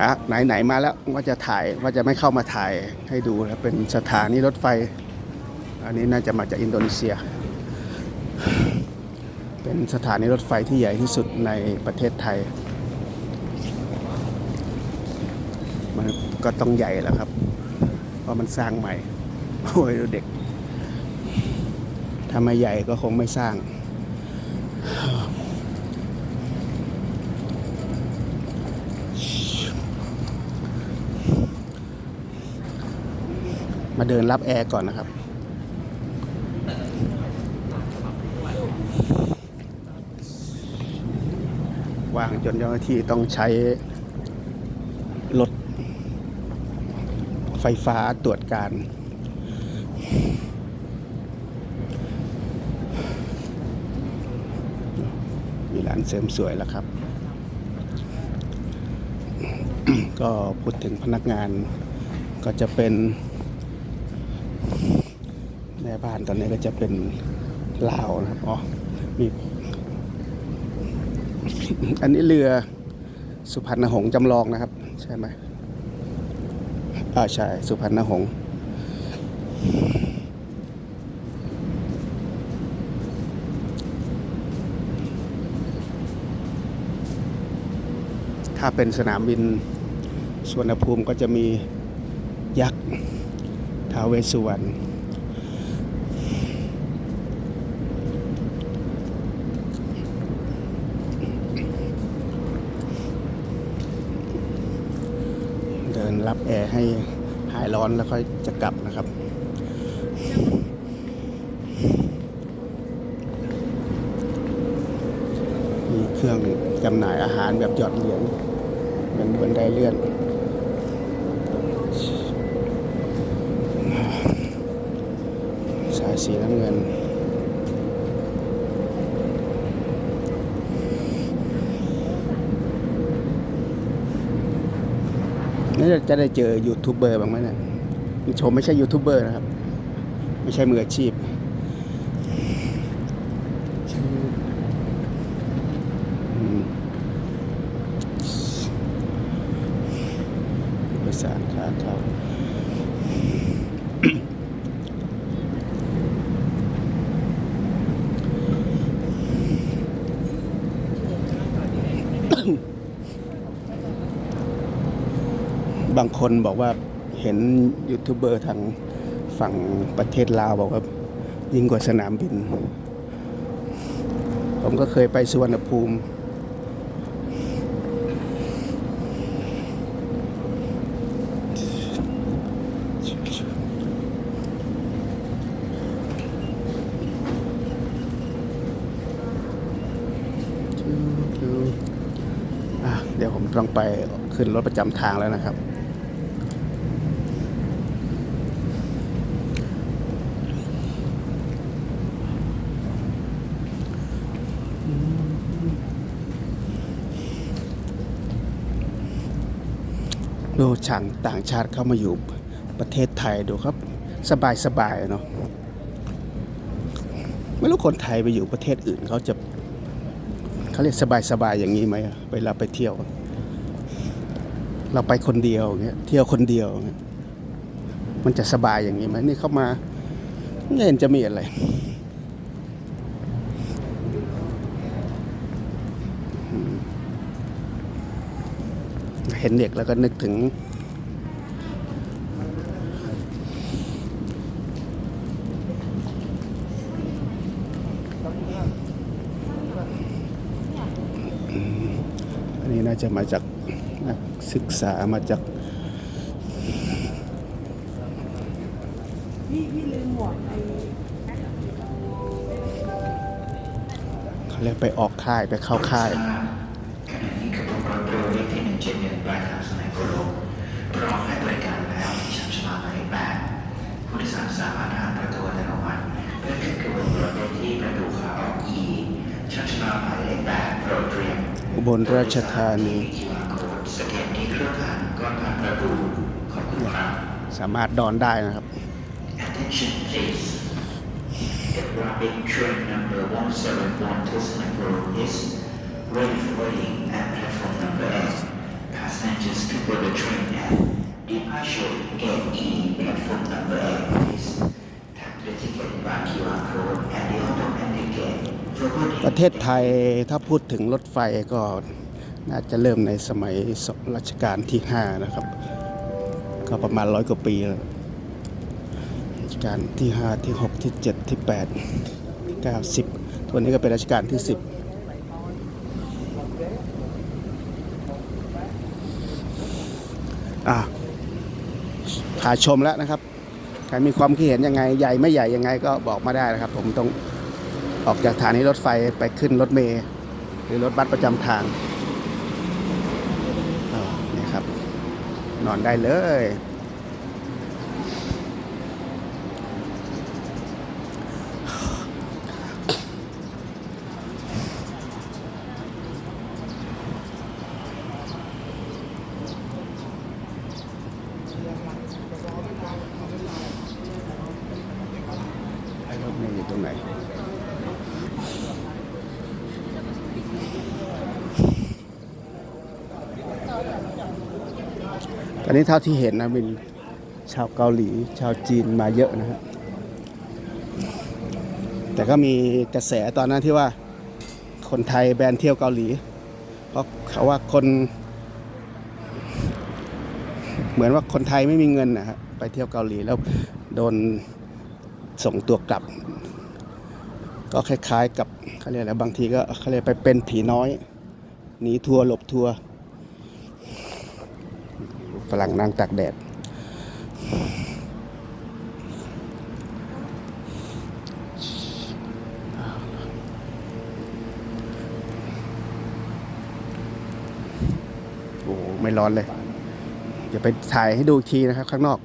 อะไหนไหนๆมาแล้วว่าจะถ่ายว่าจะไม่เข้ามาถ่ายให้ดูนะเป็นสถานีรถไฟ อันนี้น่าจะมาจากอินโดนีเซีย เป็นสถานีรถไฟที่ใหญ่ที่สุดในประเทศไทย มันก็ต้องใหญ่แล้วครับ เพราะมันสร้างใหม่ โอ้ยเด็กถ้าไม่ใหญ่ก็คงไม่สร้าง มาเดินรับแอร์ก่อนนะครับ ว่างจนเจ้าหน้าที่ต้องใช้รถไฟฟ้าตรวจการมีร้านเสริมสวยแล้วครับ ก็พูดถึงพนักงานก็จะเป็น แม่บ้านตอนนี้ก็จะเป็นลาวนะครับอ๋อมีอันนี้เรือสุพรรณหงส์จำลองนะครับ ใช่ไหมอ่าใช่สุพรรณหงส์ถ้าเป็นสนามบินสวนภูมิก็จะมียักษ์ท้าวเวสสุวรรณ รับแอร์ให้หายร้อนแล้วค่อยจะกลับนะครับ มีเครื่องจำหน่ายอาหารแบบหยอดเหรียญเป็นบนไดเลื่อนสายสีน้ำเงิน นี่จะได้เจอยูทูบเบอร์บ้างไหมเนี่ยชมไม่ใช่ยูทูบเบอร์นะครับ ไม่ใช่มืออาชีพอืมประสานขาเท้าบางคนบอกว่าเห็นยูทูบเบอร์ทางฝั่งประเทศลาวบอกว่ายิ่งกว่าสนามบิน ผมก็เคยไปสุวรรณภูมิ เดี๋ยวผมต้องไปขึ้นรถประจำทางแล้วนะครับ ดูช่างต่างชาติเข้ามาอยู่ประเทศไทยดูครับ สบายสบายๆเนาะไม่รู้คนไทยไปอยู่ประเทศอื่นเขาจะเขาเรียกสบายสบายๆอย่างนี้ไหมเวลาไปเที่ยว เราไปคนเดียวเงี้ยเที่ยวคนเดียวเงี้ยมันจะสบายอย่างนี้ไหมนี่เข้ามาไม่เห็นจะมีอะไร เห็นเด็กแล้วก็นึกถึง อันนี้น่าจะมาจากนักศึกษามาจากเขาเรียกไปออกค่ายไปเข้าค่าย ขณะนี้ขบวนรถเรือ เลขที่หนึ่งเจ็ดหนึ่งปลายทางสมัยโกลกพร้อมให้บริการแล้วที่ชั้นชลาหมายเลขแปดผู้โดยสารสามารถผ่านประตูอัตโนมัติเพื่อขึ้นขบวนรถได้ที่ประตูขาออก E ชั้นชลาหมายเลขแปดโปรดเตรียมอุบลราชธานีคิวอาร์โค้ดสแกนที่เครื่องผ่านก่อนผ่านประตูขอบคุณครับสามารถดอนได้นะครับ Attention please. The rapid train number 171 to Singapore is ready for waiting at platform number 8. Passengers to board the train at departure gate E platform number 8 please tap the ticket by QR code at the automatic gate for boarding ประเทศไทยถ้าพูดถึงรถไฟก็น่าจะเริ่มในสมัยรัชกาลที่ 5 นะครับ ก็ประมาณร้อยกว่าปีแล้วรัชกาลที่ 5 ที่ 6 ที่ 7 ที่8 9 10 ตัวนี้ก็เป็นรัชกาลที่ 10 ผ่าชมแล้วนะครับใครมีความคิดเห็นยังไงใหญ่ไม่ใหญ่ยังไงก็บอกมาได้นะครับ ผมต้องออกจากฐานีรถไฟไปขึ้นรถเมล์หรือรถบัสประจำทางนี่ครับ นอนได้เลย รถเมล์อยู่ตรง ไหน ตอนนี้เท่าที่เห็นนะมีชาวเกาหลี ชาวจีนมาเยอะนะฮะ แต่ก็มีกระแสตอนนั้นที่ว่าคนไทยแบนเที่ยวเกาหลี เพราะเขาว่าคน เหมือนว่าคนไทยไม่มีเงินนะฮะไปเที่ยวเกาหลีแล้วโดนส่งตัวกลับ ก็คล้ายๆกับเขาเรียกอะไรบางทีก็เขาเรียกไปเป็นผีน้อยหนีทัวร์หลบทัวร์ฝรั่งนั่งตากแดด โอ้ไม่ร้อนเลย เดี๋ยวไปถ่ายให้ดูอีกทีนะครับข้างนอก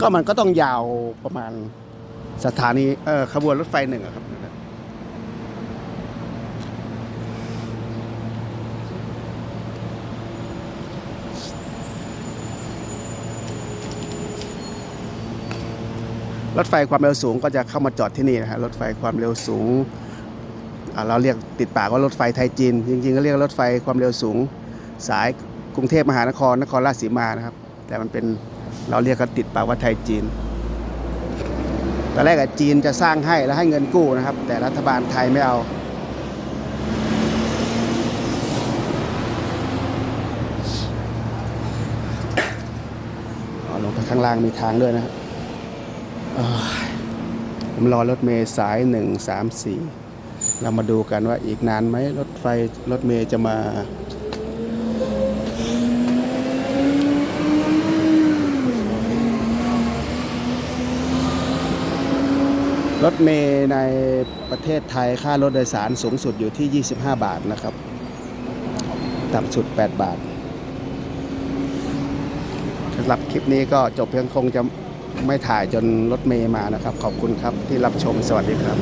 ก็มันก็ต้องยาวประมาณสถานีเออขบวนรถไฟหนึ่งครับ รถไฟความเร็วสูงก็จะเข้ามาจอดที่นี่นะฮะรถไฟความเร็วสูง เราเรียกติดปากว่ารถไฟไทยจีน จริงๆก็เรียกรถไฟความเร็วสูง สายกรุงเทพมหานครนครราชสีมานะครับ แต่มันเป็น เราเรียกกันติดปากว่าไทยจีนตอนแรกอะจีนจะสร้างให้แล้วให้เงินกู้นะครับ แต่รัฐบาลไทยไม่เอา ลงไปข้างล่างมีทางด้วยนะครับผมรอรถเมย์สายหนึ่งสามสี่เรามาดูกันว่าอีกนานไหมรถไฟรถเมย์จะมา รถเมย์ในประเทศไทยค่ารถโดยสารสูงสุดอยู่ที่ 25 บาทนะครับ ต่ำสุด 8 บาทสำหรับคลิปนี้ก็จบเพียงคงจะไม่ถ่ายจนรถเมย์มานะครับ ขอบคุณครับที่รับชมสวัสดีครับ